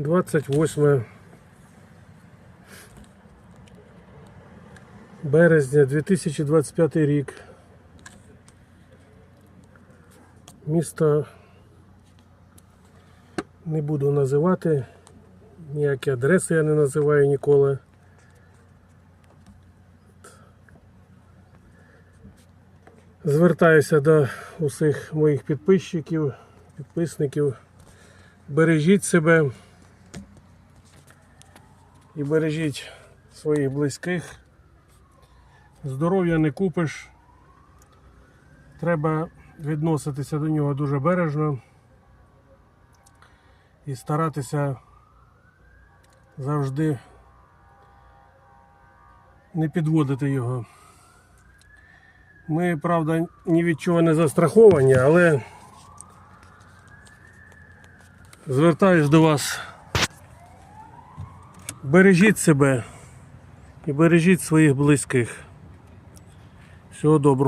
28 березня 2025 рік. Місто не буду називати, ніякі адреси я не називаю ніколи. Звертаюся до усіх моїх підписчиків, підписників. Бережіть себе і бережіть своїх близьких. Здоров'я не купиш. Треба відноситися до нього дуже бережно і старатися завжди не підводити його. Ми, правда, ні від чого не застраховані, але звертаюсь до вас. Бережіть себе і бережіть своїх близьких. Всього доброго.